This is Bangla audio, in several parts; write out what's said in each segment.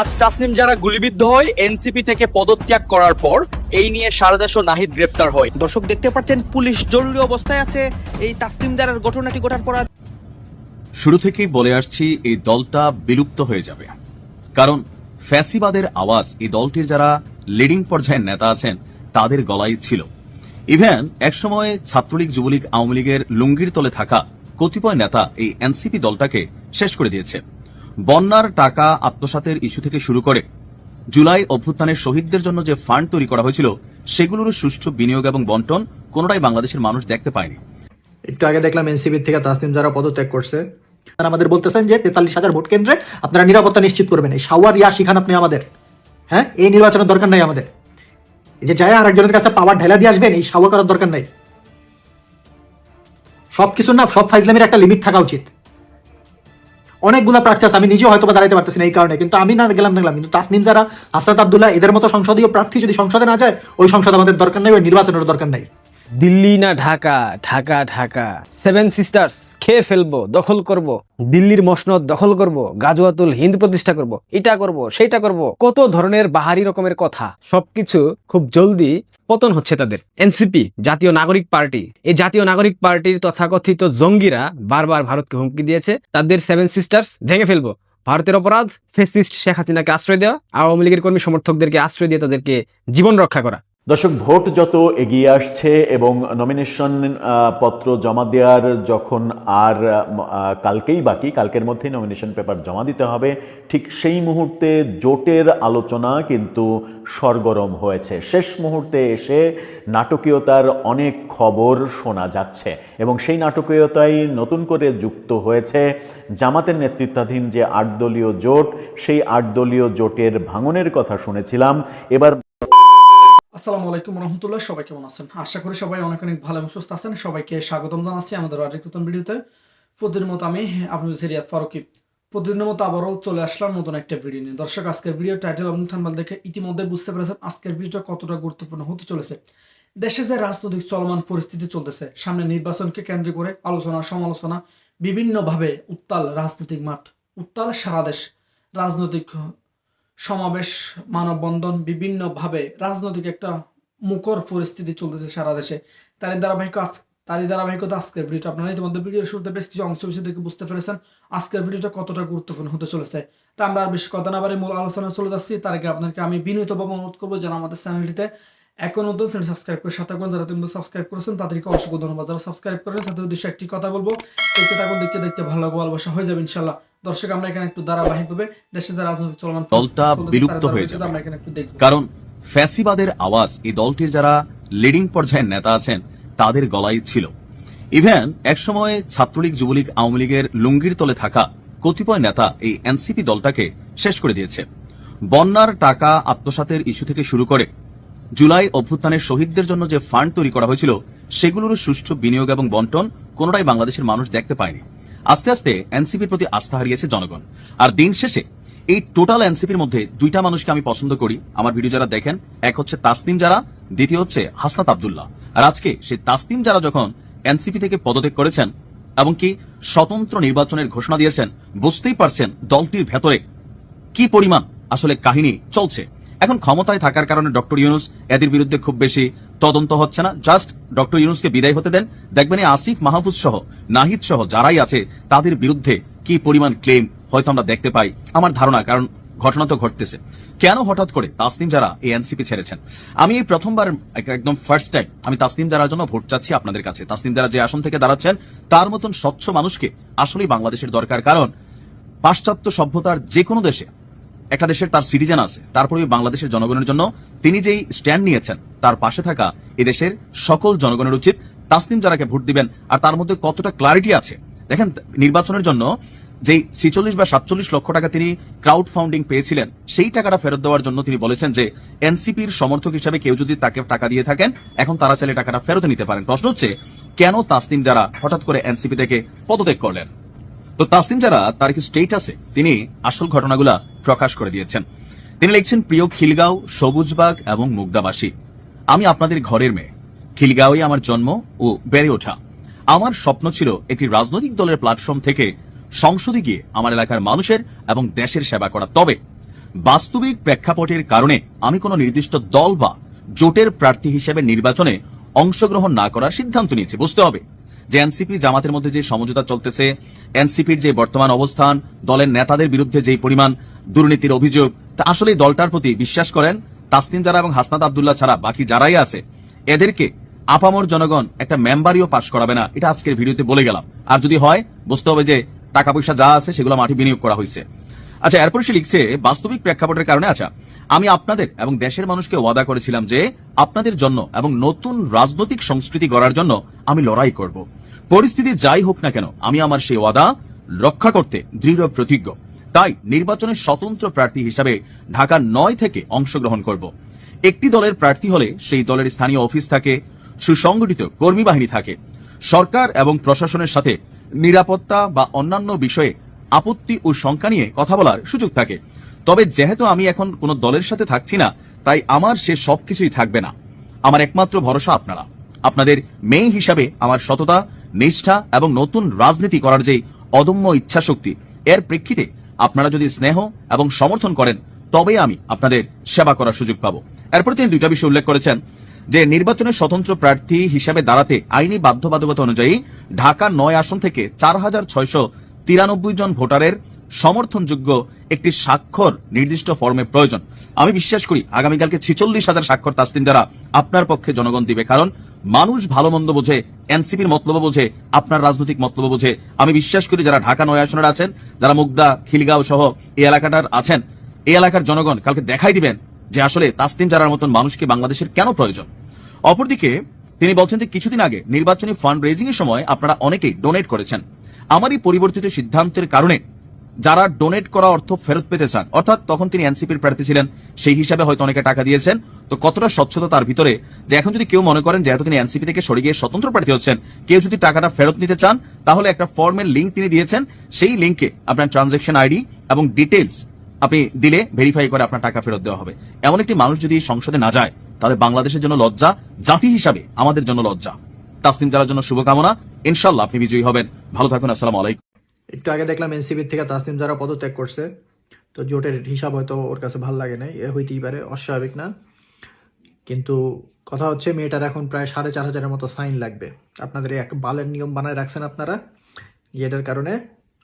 আজ তাসনিম যারা গুলিবিদ্ধ হয় এনসিপি থেকে পদত্যাগ করার পর। এই নিয়ে সারদাস ও নাহিদ গ্রেপ্তার হয়। দর্শক দেখতে পাচ্ছেন পুলিশ জরুরি অবস্থায় আছে। এই তাসনিম জারার ঘটনাটি ঘটার পর শুরু থেকেই বলে আসছি এই দলটা বিলুপ্ত হয়ে যাবে। কারণ ফ্যাসিবাদের আওয়াজ এই দলটির যারা লিডিং পর্যায়ের নেতা আছেন তাদের গলায় ছিল। ইভেন একসময় ছাত্রলীগ যুবলীগ আওয়ামী লীগের লুঙ্গির তলে থাকা কতিপয় নেতা এই এনসিপি দলটাকে শেষ করে দিয়েছে। বন্যার টাকা আত্মসাতের ইস্যু থেকে শুরু করে জুলাই অভ্যুত্থানের শহীদদের জন্য যে ফান্ড তৈরি করা হয়েছিল, সেগুলোর সুষ্ঠু বিনিয়োগ এবং বন্টন কোনোটাই বাংলাদেশের মানুষ দেখতে পায়নি। একটু আগে দেখলাম এনসিবি থেকে তাসনিম যারা পদত্যাগ করছে, তারা আমাদের বলতেছেন যে তেতাল্লিশ হাজার ভোট কেন্দ্রে আপনারা নিরাপত্তা নিশ্চিত করবেন। এই সাওয়ার ইয়া শিখান আপনি আমাদের হ্যাঁ? এই নির্বাচনের দরকার নাই আমাদের। যে যায় আর একজনের কাছে পাওয়ার ঢেলা দিয়ে আসবেন, এই সাওয়া করার দরকার নাই। সবকিছু না সব ফাইজলামের একটা লিমিট থাকা উচিত। অনেকগুলো প্রার্থী আছে আমি নিজেও হয়তো বা দাঁড়াইতে পারতেছি না এই কারণে, কিন্তু আমি না গেলাম, দেখলাম। কিন্তু তাসনিম যারা হাসনাত আবদুল্লাহ, এদের মতো সংসদীয় প্রার্থী যদি সংসদে না যায়, ওই সংসদ আমাদের দরকার নেই, ওই নির্বাচনের দরকার নাই। দিল্লি না ঢাকা? ঢাকা ঢাকা। সেভেন সিস্টার্স খেয়ে ফেলব, দখল করব। দিল্লির মসনদ দখল করব, গাজুয়াতুল হিন্দ প্রতিষ্ঠা করব, এটা করব, সেটা করব। কত ধরনের বাহারি রকমের কথা। সবকিছু খুব জলদি পতন হচ্ছে তাদের। এনসিপি জাতীয় নাগরিক পার্টি। এই জাতীয় নাগরিক পার্টির তথাকথিত জঙ্গিরা বারবার ভারতকে হুমকি দিয়েছে। তাদের সেভেন সিস্টার্স ভেঙে ফেলব। ভারতের অপরাধ, ফেসিস্ট শেখ হাসিনাকে আশ্রয় দেওয়া, আওয়ামী লীগের কর্মী সমর্থকদেরকে আশ্রয় দিয়ে তাদেরকে জীবন রক্ষা করা। দর্শক, ভোট যত এগিয়ে আসছে এবং নমিনেশন পত্র জমা দেওয়ার যখন আর কালকেই বাকি, কালকের মধ্যেই নমিনেশন পেপার জমা দিতে হবে, ঠিক সেই মুহূর্তে জোটের আলোচনা কিন্তু সরগরম হয়েছে। শেষ মুহূর্তে এসে নাটকীয়তার অনেক খবর শোনা যাচ্ছে এবং সেই নাটকীয়তাই নতুন করে যুক্ত হয়েছে জামাতের নেতৃত্বাধীন যে আটদলীয় জোট, সেই আটদলীয় জোটের ভাঙনের কথা শুনেছিলাম। এবার আসসালামু আলাইকুম রহমতুল্লাহ, সবাই কেমন আছেন? আশা করি সবাই অনেক অনেক ভালো এবং সুস্থ আছেন। সবাইকে স্বাগতম জানাচ্ছি আমাদের আরেক নতুন ভিডিওতে। প্রতিদিনের মতো আমি, আপনাদের সিরিয়াত ফারুকি। প্রতিদিনের মতো আবারও চলে আসলাম নতুন একটা ভিডিও নিয়ে। দর্শক, আজকের ভিডিও টাইটেল এবং থাম্বাল দেখে ইতিমধ্যে বুঝতে পেরেছেন আজকের ভিডিওটা কতটা গুরুত্বপূর্ণ হতে চলেছে। দেশে যে রাজনৈতিক চলমান পরিস্থিতি চলতেছে, সামনে নির্বাচনকে কেন্দ্র করে আলোচনা, সমালোচনা, বিভিন্নভাবে উত্তাল রাজনৈতিক মাঠ, উত্তাল সারা দেশ রাজনৈতিক সমাবেশ, মানববন্ধন বিভিন্নভাবে রাজনৈতিক একটা মুখর পরিস্থিতি চলতেছে সারা দেশে। তারই ধারাবাহিক তারই ধারাবাহিকতা আজকের ভিডিওটা। আপনারা ইতিমধ্যে ভিডিওর শুরুতে বেশ কিছু অংশ বিষয় থেকে বুঝতে পেরেছেন আজকের ভিডিওটা কতটা গুরুত্বপূর্ণ হতে চলেছে। তা আমরা আর বেশি কথা না বাড়ি মূল আলোচনা চলে যাচ্ছি। তার আগে আপনাকে আমি বিনীতভাবে অনুরোধ করব যেন আমাদের চ্যানেলটিতে এখন নতুন চ্যানেল সাবস্ক্রাইব করে সাথে থাকুন, যারা তুমি সাবস্ক্রাইব করেছেন তাদেরকে অসংখ্য ধন্যবাদ। যারা সাবস্ক্রাইব করেন তাদের উদ্দেশ্যে একটি কথা বলব, দেখতে থাকুন, দেখতে দেখতে ভালো লাগবে, ভালোবাসা হয়ে যাবে ইনশাল্লাহ দর্শক আমরা এখানে একটু ধারাবাহিকভাবে দেশের যে রাজনৈতিক চলমান দলটা বিলুপ্ত হয়ে যাবে। আমরা এখানে একটু দেখব। কারণ ফ্যাসিবাদের আওয়াজ এই দলটির যারা লিডিং পর্যায়ের নেতা আছেন তাদের গলায় ছিল। ইভেন একসময় ছাত্রলীগ যুবলীগ আওয়ামী লীগের লুঙ্গির তলে থাকা কতিপয় নেতা এই এনসিপি দলটাকে শেষ করে দিয়েছে। বন্যার টাকা আত্মসাতের ইস্যু থেকে শুরু করে জুলাই অভ্যুত্থানের শহীদদের জন্য যে ফান্ড তৈরি করা হয়েছিল সেগুলোর সুষ্ঠু বিনিয়োগ এবং বন্টন কোনোটাই বাংলাদেশের মানুষ দেখতে পায়নি। আস্তে আস্তে এনসিপির প্রতি আস্থা হারিয়েছে জনগণ। আর দিন শেষে এই টোটাল এনসিপির মধ্যে দুইটা মানুষকে আমি পছন্দ করি। আমার ভিডিও যারা দেখেন, এক হচ্ছে তাসনিম যারা, দ্বিতীয় হচ্ছে হাসনাত আবদুল্লাহ। আর আজকে সেই তাসনিম যারা যখন এনসিপি থেকে পদত্যাগ করেছেন এবং কি স্বতন্ত্র নির্বাচনের ঘোষণা দিয়েছেন, বুঝতেই পারছেন দলটির ভেতরে কি পরিমাণ আসলে কাহিনী চলছে। এখন ক্ষমতায় থাকার কারণে ডক্টর ইউনুস এদের বিরুদ্ধে খুব বেশি তদন্ত হচ্ছে না। জাস্ট ডক্টর ইউনুসকে বিদায় হতে দেন। দেখবেন আসিফ, মাহফুজ সহ, নাহিদ সহ যারাই আছে, তাদের বিরুদ্ধে কি পরিমাণ ক্লেম হয়তো আমরা দেখতে পাই? আমার ধারণা, কারণ ঘটনা তো ঘটতেছে। কেন হঠাৎ করে তাসনিম যারা এই এনসিপি ছেড়েছেন? আমি এই প্রথমবার একদম ফার্স্ট টাইম আমি তাসনিম যারার জন্য ভোট চাচ্ছি আপনাদের কাছে। তাসনিম যারা যে আসন থেকে দাঁড়াচ্ছেন, তার মতন স্বচ্ছ মানুষকে আসলেই বাংলাদেশের দরকার। কারণ পাশ্চাত্য সভ্যতার যে কোনো দেশে একটা দেশের তার সিটিজেন আছে, তারপরে বাংলাদেশের জনগণের জন্য তিনি যেই স্ট্যান্ড নিয়েছেন, তার পাশে থাকা এদেশের সকল জনগণের উচিত তাসনিম যারাকে ভোট দিবেন আর তার মধ্যে কতটা ক্লারিটি আছে। দেখেন, নির্বাচনের জন্য যেই ছিচল্লিশ বা সাতচল্লিশ লক্ষ টাকা তিনি ক্রাউড ফাউন্ডিং পেয়েছিলেন, সেই টাকাটা ফেরত দেওয়ার জন্য তিনি বলেছেন যে, এনসিপির সমর্থক হিসাবে কেউ যদি তাকে টাকা দিয়ে থাকেন, এখন তারা চাইলে টাকাটা ফেরত নিতে পারেন। প্রশ্ন হচ্ছে, কেন তাসনিম যারা হঠাৎ করে এনসিপি থেকে পদত্যাগ করলেন? তো তাসনিম যারা, তার কি স্টেটাসে তিনি আসল ঘটনাগুলা প্রকাশ করে দিয়েছেন। তিনি লিখছেন, প্রিয় খিলগাঁও, সবুজবাগ এবং মুগদাবাসী, আমি আপনাদের ঘরের মেয়ে। খিলগাঁওয়ে আমার জন্ম ও বেড়ে ওঠা। আমার স্বপ্ন ছিল একটি রাজনৈতিক দলের প্ল্যাটফর্ম থেকে সংসদে গিয়ে আমার এলাকার মানুষের এবং দেশের সেবা করা। তবে বাস্তবিক প্রেক্ষাপটের কারণে আমি কোনো নির্দিষ্ট দল বা জোটের প্রার্থী হিসেবে নির্বাচনে অংশগ্রহণ না করার সিদ্ধান্ত নিয়েছি। বুঝতে হবে। যে এনসিপি জামাতের মধ্যে যে সমঝোতা চলতেছে এনসিপির যে বর্তমান অবস্থান, দলের নেতাদের বিরুদ্ধে যে পরিমাণ দুর্নীতির অভিযোগ, তা আসলে দলটার প্রতি বিশ্বাস করেন তাসনিম যারা এবং হাসনাত আবদুল্লাহ ছাড়া বাকি যারাই আছে। এদেরকে আপামর জনগণ একটা মেম্বারিও পাশ করাবে না, এটা আজকের ভিডিওতে বলে গেলাম। আর যদি হয়, বুঝতে হবে যে টাকা পয়সা যা আছে সেগুলো মাঠে বিনিয়োগ করা হয়েছে। আচ্ছা এরপর সে লিখছে, বাস্তবিক প্রেক্ষাপটের কারণে আচ্ছা আমি আপনাদের এবং দেশের মানুষকে ওয়াদা করেছিলাম যে আপনাদের জন্য এবং নতুন রাজনৈতিক সংস্কৃতি গড়ার জন্য আমি লড়াই করব। পরিস্থিতি যাই হোক না কেন, আমি আমার সেই ওয়াদা রক্ষা করতে দৃঢ় প্রতিজ্ঞ। তাই নির্বাচনের স্বতন্ত্র প্রার্থী হিসাবে ঢাকা নয় থেকে অংশগ্রহণ করব। একটি দলের প্রার্থী হলে সেই দলের স্থানীয় অফিস থাকে, সুসংগঠিত কর্মী বাহিনী থাকে। সরকার এবং প্রশাসনের সাথে নিরাপত্তা বা অন্যান্য বিষয়ে আপত্তি ও শঙ্কা নিয়ে কথা বলার সুযোগ থাকে। তবে যেহেতু আমি এখন কোনো দলের সাথে থাকছি না, তাই আমার সে সবকিছুই থাকবে না। আমার একমাত্র ভরসা আপনারা। আপনাদের মেয়ে হিসাবে আমার সততা নিষ্ঠা এবং নতুন রাজনীতি করার যে অদম্য ইচ্ছাশক্তি, এর প্রেক্ষিতে আপনারা যদি স্নেহ এবং সমর্থন করেন তবে আমি আপনাদের সেবা করার সুযোগ পাবো। এরপর তিনি দুইটা বিষয় উল্লেখ করেছেন, যে নির্বাচনের স্বতন্ত্র প্রার্থী হিসাবে দাঁড়াতে আইনি বাধ্যবাধকতা অনুযায়ী ঢাকা নয় আসন থেকে চার হাজার ছয়শো তিরানব্বই জন ভোটারের সমর্থনযোগ্য একটি স্বাক্ষর নির্দিষ্ট ফর্মে প্রয়োজন। আমি বিশ্বাস করি, আগামীকালকে ছিচল্লিশ হাজার স্বাক্ষর তাসলিম যারা আপনার পক্ষে জনগণ দিবে, কারণ মানুষ ভালো মন্দ বোঝে, এনসিপির মতলব বোঝে, আপনার রাজনৈতিক মতলব বোঝে। আমি বিশ্বাস করি যারা ঢাকা নয় আসনের আছেন, যারা মুগদা, খিলগাঁও সহ এই এলাকাটার আছেন, এই এলাকার জনগণ কালকে দেখাই দিবেন যে আসলে তাসলিম জারার মতন মানুষকে বাংলাদেশের কেন প্রয়োজন। অপরদিকে তিনি বলছেন যে কিছুদিন আগে নির্বাচনী ফান্ড রেজিং এর সময় আপনারা অনেকেই ডোনেট করেছেন। আমার এই পরিবর্তিত সিদ্ধান্তের কারণে যারা ডোনেট করা অর্থ ফেরত পেতে চান, অর্থাৎ তখন তিনি এনসিপির প্রার্থী ছিলেন, সেই হিসাবে হয়তো অনেকে টাকা দিয়েছেন। তো কতটা স্বচ্ছতা তার ভিতরে? যে এখন যদি কেউ মনে করেন যেহেতু তিনি এনসিপি থেকে সরে গিয়ে স্বতন্ত্র প্রার্থী হচ্ছেন, কেউ যদি টাকাটা ফেরত নিতে চান, তাহলে একটা ফর্মের লিঙ্ক তিনি দিয়েছেন। সেই লিঙ্কে আপনার ট্রানজেকশন আইডি এবং ডিটেলস আপনি দিলে ভেরিফাই করে আপনার টাকা ফেরত দেওয়া হবে। এমন একটি মানুষ যদি সংসদে না যায়, তাহলে বাংলাদেশের জন্য লজ্জা, জাতি হিসাবে আমাদের জন্য লজ্জা। তাসলিম যারার জন্য শুভকামনা। ইনশাল্লাহ আপনি বিজয়ী হবেন। ভালো থাকুন, আসসালামু আলাইকুম। একটু আগে দেখলাম এনসিবির থেকে তাসনিম যারা পদত্যাগ করছে, তো জোটের হিসাব হয়তো ওর কাছে ভালো লাগে নাই, এ হইতেই পারে, অস্বাভাবিক না। কিন্তু কথা হচ্ছে মেয়েটার এখন প্রায় সাড়ে চার হাজারের মতো সাইন লাগবে। আপনাদের এক বালের নিয়ম বানায় রাখছেন আপনারা এটার কারণে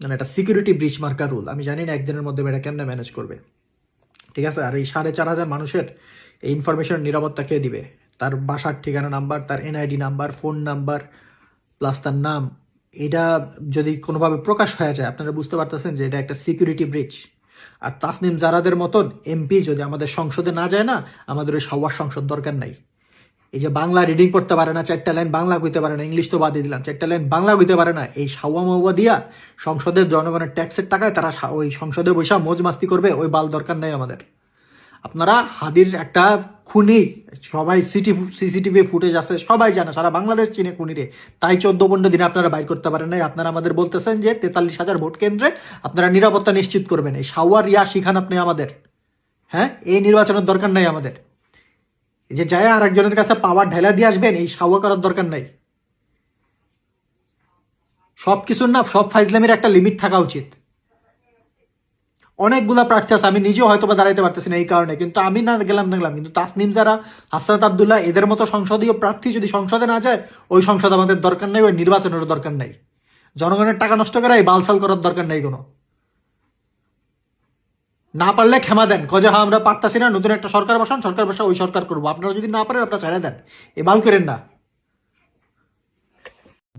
মানে একটা সিকিউরিটি ব্রিচ মার্কার রুল। আমি জানি না একদিনের মধ্যে মেয়েটা কেমনে ম্যানেজ করবে। ঠিক আছে, আর এই সাড়ে চার হাজার মানুষের এই ইনফরমেশন নিরাপত্তা কে দিবে? তার বাসার ঠিকানা নাম্বার, তার NID number phone number plus তার নাম এটা যদি কোনোভাবে প্রকাশ হয়ে যায়, আপনারা বুঝতে পারতেছেন যে এটা একটা সিকিউরিটি ব্রিচ আর তাসনিম জারাদের মতন এমপি যদি আমাদের সংসদে না যায় না, আমাদের ওই সবার সংসদ দরকার নাই। এই যে বাংলা রিডিং করতে পারে না, চারটা লাইন বাংলা কইতে পারে না ইংলিশ তো বাদই দিলাম, চারটা লাইন বাংলা কইতে পারে না, এই সাওয়া মাওয়া দিয়া সংসদের জনগণের ট্যাক্সের টাকায় তারা ওই সংসদে বৈশা মোজ মাস্তি করবে, ওই বাল দরকার নাই আমাদের। আপনারা হাদির একটা খুনি, সবাই সিটি সিসিটিভি ফুটেজ আছে, সবাই জানে, সারা বাংলাদেশ চিনে খুনিরে। তাই চোদ্দ পনেরো দিনে আপনারা বাইর করতে পারেন নাই। আপনারা আমাদের বলতেছেন যে তেতাল্লিশ হাজার ভোট কেন্দ্রে আপনারা নিরাপত্তা নিশ্চিত করবেন। এই সাওয়ার ইয়া শিখান আপনি আমাদের। হ্যাঁ? এই নির্বাচনের দরকার নাই আমাদের। যে যায় আর একজনের কাছে পাওয়ার ঢেলা দিয়ে আসবেন, এই সাওয়া করার দরকার নাই। সব কিছুর না সব ফাইজলামের একটা লিমিট থাকা উচিত। অনেকগুলা প্রার্থী আছে, আমি নিজেও হয়তো বা দাঁড়াইতে পারতেছি না এই কারণে, কিন্তু আমি না গেলাম না গেলাম। কিন্তু তাসনিম যারা হাসরাত আবদুল্লাহ, এদের মতো সংসদীয় প্রার্থী যদি সংসদে না যায়, ওই সংসদ আমাদের দরকার নেই, ওই নির্বাচনের দরকার নেই। জনগণের টাকা নষ্ট করা, এই বালসাল করার দরকার নেই কোনো। না পারলে ক্ষমা দেন, কজে হ্যাঁ আমরা পারতাছি না, নতুন একটা সরকার বসান, সরকার বসা, ওই সরকার করব। আপনারা যদি না পারেন, আপনারা ছেড়ে দেন। এ বাল করেন না।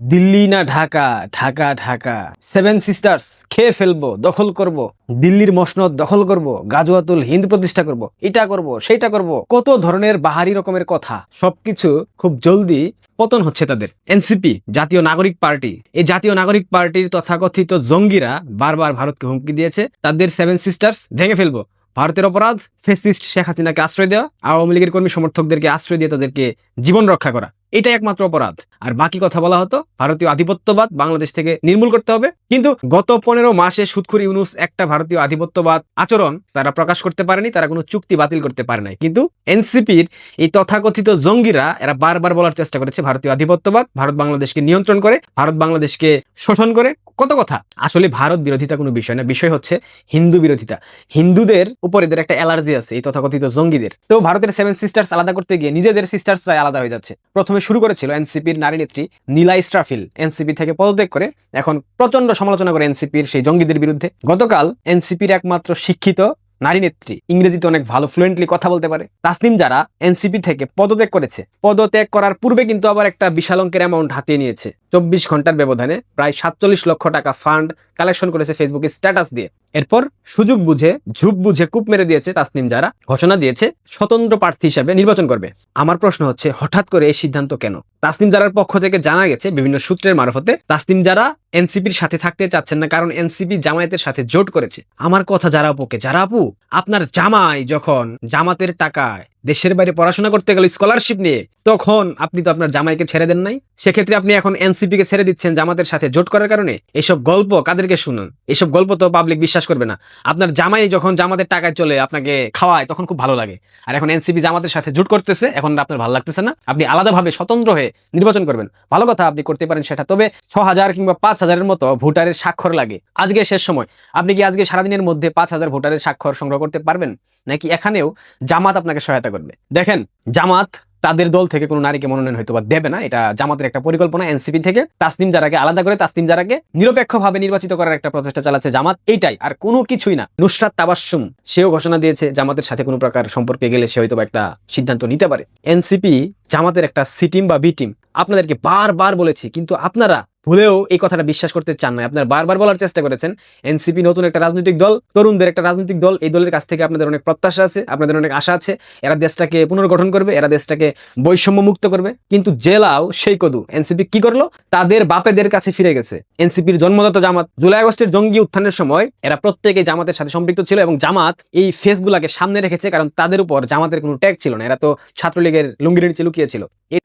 দিল্লি না ঢাকা? ঢাকা ঢাকা। সেভেন সিস্টার্স খেয়ে ফেলব, দখল করব। দিল্লির মসনদ দখল করব, গাজুয়াতুল হিন্দ প্রতিষ্ঠা করব, এটা করব, সেটা করব। কত ধরনের বাহারি রকমের কথা। সবকিছু খুব জলদি পতন হচ্ছে তাদের। এনসিপি জাতীয় নাগরিক পার্টি। এই জাতীয় নাগরিক পার্টির তথাকথিত জঙ্গিরা বারবার ভারতকে হুমকি দিয়েছে। তাদের সেভেন সিস্টার্স ভেঙে ফেলব। ভারতের অপরাধ, ফেসিস্ট শেখ হাসিনাকে আশ্রয় দেওয়া, আওয়ামী লীগের কর্মী সমর্থকদেরকে আশ্রয় দিয়ে তাদেরকে জীবন রক্ষা করা। এটাই একমাত্র অপরাধ। আর বাকি কথা বলা হতো, ভারতীয় আধিপত্যবাদ বাংলাদেশ থেকে নির্মূল করতে হবে। কিন্তু গত পনেরো মাসে সুৎখুর ইউনুস একটা ভারতীয় আধিপত্যবাদ আচরণ তারা প্রকাশ করতে পারেনি, তারা কোনো চুক্তি বাতিল করতে পারে নাই। কিন্তু এনসিপির এই তথাকথিত জঙ্গিরা, এরা বারবার বলার চেষ্টা করেছে ভারতীয় আধিপত্যবাদ, ভারত বাংলাদেশকে নিয়ন্ত্রণ করে, ভারত বাংলাদেশকে শোষণ করে। কত কথা। আসলে ভারত বিরোধিতা কোনো বিষয় না, বিষয় হচ্ছে হিন্দু বিরোধিতা। হিন্দুদের উপর এদের একটা অ্যালার্জি আছে, এই তথাকথিত জঙ্গিদের। তো ভারতের সেভেন সিস্টার্স আলাদা করতে গিয়ে নিজেদের সিস্টার্সরাই আলাদা হয়ে যাচ্ছে। প্রথমে শুরু করেছিল এনসিপির নারী নেত্রী নীলা ইস্ট্রাফিল এনসিপি থেকে পদত্যাগ করে এখন প্রচণ্ড সমালোচনা করে এনসিপির সেই জঙ্গিদের বিরুদ্ধে। গতকাল এনসিপির একমাত্র শিক্ষিত নারী নেত্রী ইংরেজিতে অনেক ভালো ফ্লুয়েন্টলি কথা বলতে পারে। তাসনিম যারা এনসিপি থেকে পদত্যাগ করেছে, পদত্যাগ করার পূর্বে কিন্তু আবার একটা বিশাল অঙ্কের অ্যামাউন্ট হাতিয়ে নিয়েছে। চব্বিশ ঘণ্টার ব্যবধানে প্রায় সাতচল্লিশ লক্ষ টাকা ফান্ড কালেকশন করেছে ফেসবুকে স্ট্যাটাস দিয়ে। এরপর সুযোগ বুঝে, ঝুপ বুঝে কূপ মেরে দিয়েছে তাসনিম যারা। ঘোষণা দিয়েছে, স্বতন্ত্র প্রার্থী হিসাবে নির্বাচন করবে। আমার প্রশ্ন হচ্ছে, হঠাৎ করে এই সিদ্ধান্ত কেন? তাসনিম জারার পক্ষ থেকে জানা গেছে বিভিন্ন সূত্রের মারফতে, তাসনিম যারা এনসিপির সাথে থাকতে চাচ্ছেন না, কারণ এনসিপি জামায়াতের সাথে জোট করেছে। আমার কথা যারা আপুকে, যারা আপু, আপনার জামাই যখন জামাতের টাকায় দেশের বাইরে পড়াশোনা করতে গেল স্কলারশিপ নিয়ে তখন আপনি তো আপনার জামাইকে ছেড়ে দেন নাই। সেক্ষেত্রে আপনি এখন এনসিপি কে ছেড়ে দিচ্ছেন জামাতের সাথে জোট করার কারণে। এসব গল্প কাদেরকে শুনুন? এসব গল্প তো পাবলিক বিশ্বাস করবে না। আপনার জামাই যখন জামাতের টাকায় চলে আপনাকে খাওয়ায়, তখন খুব ভালো লাগে। আর এখন এনসিপি জামাতের সাথে জোট করতেছে, এখন আপনার ভালো লাগতেছে না। আপনি আলাদাভাবে স্বতন্ত্র হয়ে নির্বাচন করবেন। ভালো কথা আপনি করতে পারেন সেটা, তবে ছ হাজার কিংবা পাঁচ হাজারের মতো ভোটারের স্বাক্ষর লাগে। আজকে শেষ সময়। আপনি কি আজকে সারাদিনের মধ্যে পাঁচ হাজার ভোটারের স্বাক্ষর সংগ্রহ করতে পারবেন? নাকি এখানেও জামাত আপনাকে সহায়তা করবে। দেখেন, জামাত তাদের দল থেকে কোনো নারীকে মনোনয়ন হয়তো বা দেবে না। এটা জামাতের একটা পরিকল্পনা, এনসিপি থেকে। তাসনিম জারাকে আলাদা করে তাসনিম জারাকে নিরপেক্ষভাবে নির্বাচিত করার একটা প্রচেষ্টা চালাচ্ছে জামাত। এইটাই, আর কোনো কিছুই না। নুসরাত তাবাসুম সেও ঘোষণা দিয়েছে জামাতের সাথে কোনো প্রকার সম্পর্কে গেলে সে হয়তো একটা সিদ্ধান্ত নিতে পারে। এনসিপি জামাতের একটা সি টিম বা বি টিম। আপনাদেরকে বারবার বলেছি, কিন্তু আপনারা ভুলেও এই কথাটা বিশ্বাস করতে চান না। আপনারা বারবার বলার চেষ্টা করেছেন, এনসিপি নতুন একটা রাজনৈতিক দল, তরুণদের একটা রাজনৈতিক দল, এই দলের কাছ থেকে আপনাদের অনেক প্রত্যাশা আছে, আপনাদের অনেক আশা আছে, এরা দেশটাকে পুনর্গঠন করবে, এরা দেশটাকে বৈষম্য মুক্ত করবে। কিন্তু জেলাও সেই কদু। এনসিপি কি করল? তাদের বাপেদের কাছে ফিরে গেছে। এনসিপির জন্মদাতা জামাত জুলাই আগস্টের জঙ্গি উত্থানের সময় এরা প্রত্যেকে জামাতের সাথে সম্পৃক্ত ছিল এবং জামাত এই ফেসগুলাকে সামনে রেখেছে, কারণ তাদের উপর জামাতের কোনো ট্যাগ ছিল না। এরা তো ছাত্রলীগের লুঙ্গির নিচে লুকিয়েছিল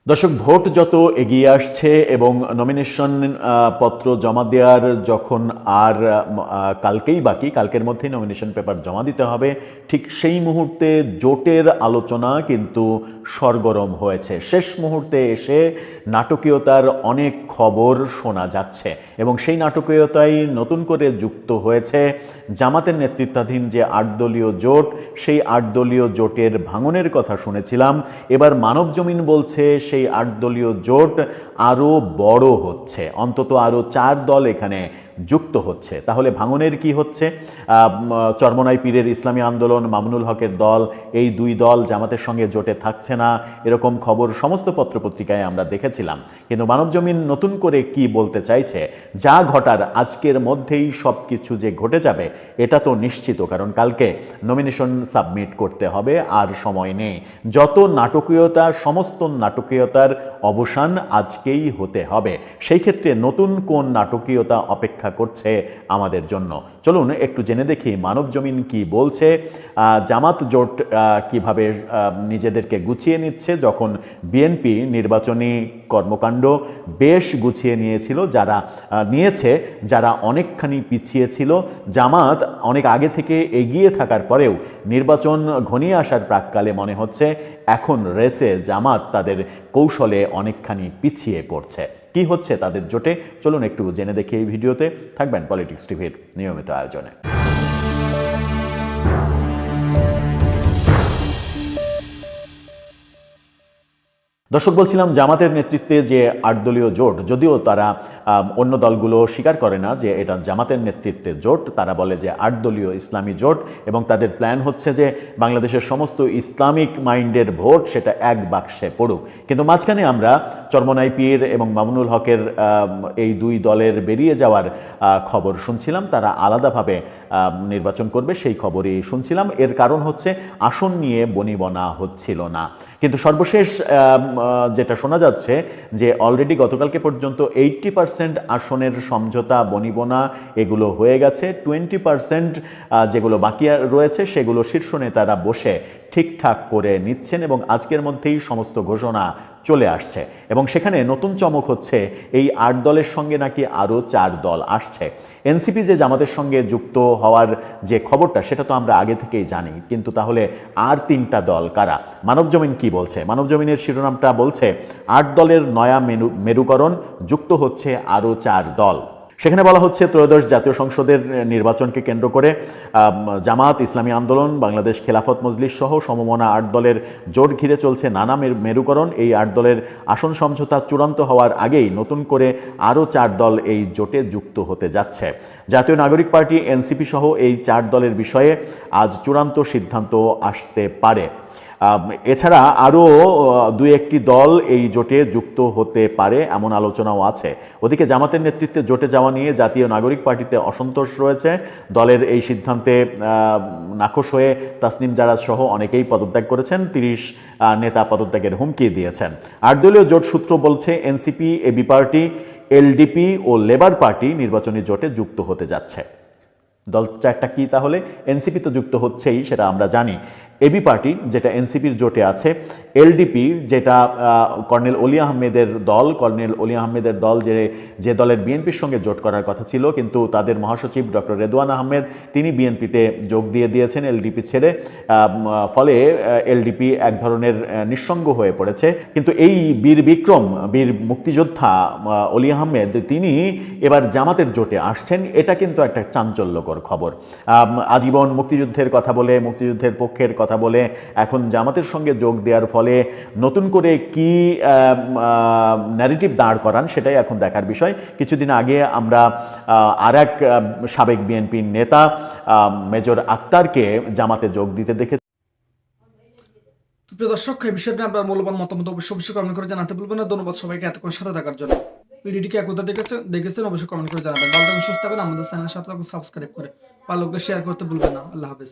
দর্শক, ভোট যত এগিয়ে আসছে এবং নমিনেশন পত্র জমা দেওয়ার যখন আর কালকেই বাকি, কালকের মধ্যেই নমিনেশন পেপার জমা দিতে হবে, ঠিক সেই মুহূর্তে জোটের আলোচনা কিন্তু সরগরম হয়েছে। শেষ মুহূর্তে এসে নাটকীয়তার অনেক খবর শোনা যাচ্ছে এবং সেই নাটকীয়তাই নতুন করে যুক্ত হয়েছে জামাতের নেতৃত্বাধীন যে আটদলীয় জোট, সেই আটদলীয় জোটের ভাঙনের কথা শুনেছিলাম। এবার মানব জমিন বলছে সেই আটদলীয় জোট আরও বড় হচ্ছে। অন্তত আরও চার দল এখানে যুক্ত হচ্ছে। তাহলে ভাঙনের কি হচ্ছে? চরমনাই পীরের ইসলামী আন্দোলন, মামুনুল হকের দল, এই দুই দল জামাতের সঙ্গে জোটে থাকছে না, এরকম খবর সমস্ত পত্রপত্রিকায় আমরা দেখেছিলাম। কিন্তু মানবজমিন নতুন করে কি বলতে চাইছে? যা ঘটার আজকের মধ্যেই সব কিছু যে ঘটে যাবে, এটা তো নিশ্চিত, কারণ কালকে নমিনেশন সাবমিট করতে হবে, আর সময় নেই। যত নাটকীয়তা, সমস্ত নাটকীয়তার অবসান আজকেই হতে হবে। সেই ক্ষেত্রে নতুন কোন নাটকীয়তা অপেক্ষা করছে আমাদের জন্য। চলুন একটু জেনে দেখি মানব জমিন কি বলছে জামাত জোট কীভাবে নিজেদেরকে গুছিয়ে নিচ্ছে যখন বিএনপি নির্বাচনী কর্মকাণ্ড বেশ গুছিয়ে নিয়েছিল, যারা নিয়েছে, যারা অনেকখানি পিছিয়ে ছিল। জামাত অনেক আগে থেকে এগিয়ে থাকার পরেও নির্বাচন ঘনিয়ে আসার প্রাককালে মনে হচ্ছে এখন রেসে জামাত তাদের কৌশলে অনেকখানি পিছিয়ে পড়ছে। কি হচ্ছে তাদের জোটে? চলুন একটু জেনে দেখি এই ভিডিওতে। থাকবেন পলিটিক্স টিভির নিয়মিত আয়োজনে। দর্শক, বলছিলাম জামাতের নেতৃত্বে যে আটদলীয় জোট, যদিও তারা অন্য দলগুলো স্বীকার করে না যে এটা জামাতের নেতৃত্বে জোট। তারা বলে যে আটদলীয় ইসলামী জোট এবং তাদের প্ল্যান হচ্ছে যে বাংলাদেশের সমস্ত ইসলামিক মাইন্ডের ভোট সেটা এক বাক্সে পড়ুক। কিন্তু মাঝখানে আমরা চরমনাই পীর এবং মামুনুল হকের এই দুই দলের বেরিয়ে যাওয়ার খবর শুনছিলাম। তারা আলাদাভাবে নির্বাচন করবে সেই খবরই শুনছিলাম। এর কারণ হচ্ছে আসন নিয়ে বনিবনা হচ্ছিল না। কিন্তু সর্বশেষ যেটা শোনা যাচ্ছে যে অলরেডি গতকালকে পর্যন্ত এইটটি পার্সেন্ট আসনের সমঝোতা বনিবনা এগুলো হয়ে গেছে। টোয়েন্টি পার্সেন্ট যেগুলো বাকি রয়েছে সেগুলো শীর্ষ নেতারা বসে ঠিকঠাক করে নিচ্ছেন এবং আজকের মধ্যেই সমস্ত ঘোষণা চলে আসছে এবং সেখানে নতুন চমক হচ্ছে এই আট দলের সঙ্গে নাকি আরও চার দল আসছে। এনসিপি যে জামাতের সঙ্গে যুক্ত হওয়ার যে খবরটা, সেটা তো আমরা আগে থেকেই জানি। কিন্তু তাহলে আর তিনটা দল কারা? মানবজমিন কি বলছে? মানবজমিনের শিরোনামটা বলছে, আট দলের নয়া মেনু, মেরুকরণ, যুক্ত হচ্ছে আরও চার দল। সেখানে বলা হচ্ছে ত্রয়োদশ জাতীয় সংসদের নির্বাচনকে কেন্দ্র করে জামাত, ইসলামী আন্দোলন, বাংলাদেশ খেলাফত মজলিস সহ সমমনা আট দলের জোট ঘিরে চলছে নানা মেরু- মেরুকরণ। এই আট দলের আসন সমঝোতা চূড়ান্ত হওয়ার আগেই নতুন করে আরও চার দল এই জোটে যুক্ত হতে যাচ্ছে। জাতীয় নাগরিক পার্টি, এনসিপি সহ এই চার দলের বিষয়ে আজ চূড়ান্ত সিদ্ধান্ত আসতে পারে। এছাড়া আরও দুই একটি দল এই জোটে যুক্ত হতে পারে এমন আলোচনাও আছে। ওদিকে জামাতের নেতৃত্বে জোটে যাওয়া নিয়ে জাতীয় নাগরিক পার্টিতে অসন্তোষ রয়েছে। দলের এই সিদ্ধান্তে নাকশ হয়ে তাসনিম জারাজ সহ অনেকেই পদত্যাগ করেছেন। তিরিশ নেতা পদত্যাগের হুমকি দিয়েছেন। আট দলীয় জোট সূত্র বলছে, এনসিপি, এবি পার্টি, এলডিপি ও লেবার পার্টি নির্বাচনী জোটে যুক্ত হতে যাচ্ছে। দল চারটা কি তাহলে? এনসিপি তো যুক্ত হচ্ছেই, সেটা আমরা জানি। এবি পার্টি, যেটা এনসিপির জোটে আছে, এলডিপি, যেটা কর্নেল অলি আহমেদের দল, কর্নেল অলি আহমেদের দল যে যে দলের বিএনপির সঙ্গে জোট করার কথা ছিল, কিন্তু তাদের মহাসচিব ডক্টর রেদওয়ান আহমেদ, তিনি বিএনপিতে যোগ দিয়ে দিয়েছেন এলডিপি ছেড়ে ফলে এলডিপি এক ধরনের নিঃসঙ্গ হয়ে পড়েছে। কিন্তু এই বীর বিক্রম, বীর মুক্তিযোদ্ধা অলি আহমেদ, তিনি এবার জামাতের জোটে আসছেন, এটা কিন্তু একটা চাঞ্চল্যকর খবর। আজীবন মুক্তিযুদ্ধের কথা বলে, মুক্তিযুদ্ধের পক্ষের কথা বলে এখন জামাতের সঙ্গে যোগ দেওয়ার ফলে নতুন করে কি ন্যারেটিভ দাঁড় করান সেটাই এখন দেখার বিষয়। কিছুদিন আগে আমরা আর এক সাবেক বিএনপির নেতা মেজর আক্তারকে জামাতে যোগ দিতে দেখে প্রিয় দর্শক, এই বিষয়টা আপনার মূল্যবান মতামত অবশ্যই অবশ্যই কমেন্ট করে জানাতে ভুলবেন না। ধন্যবাদ সবাইকে এতক্ষণ সাথে থাকার জন্য। ভিডিওটিকে একদা দেখেছেন দেখেছেন অবশ্যই কমেন্ট করে জানাবেন। ভালো থাকবেন, সুস্থ থাকবেন। আমাদের চ্যানেলের সাথে সাবস্ক্রাইব করে ভালো শেয়ার করতে ভুলবেন না। আল্লাহ হাফেজ।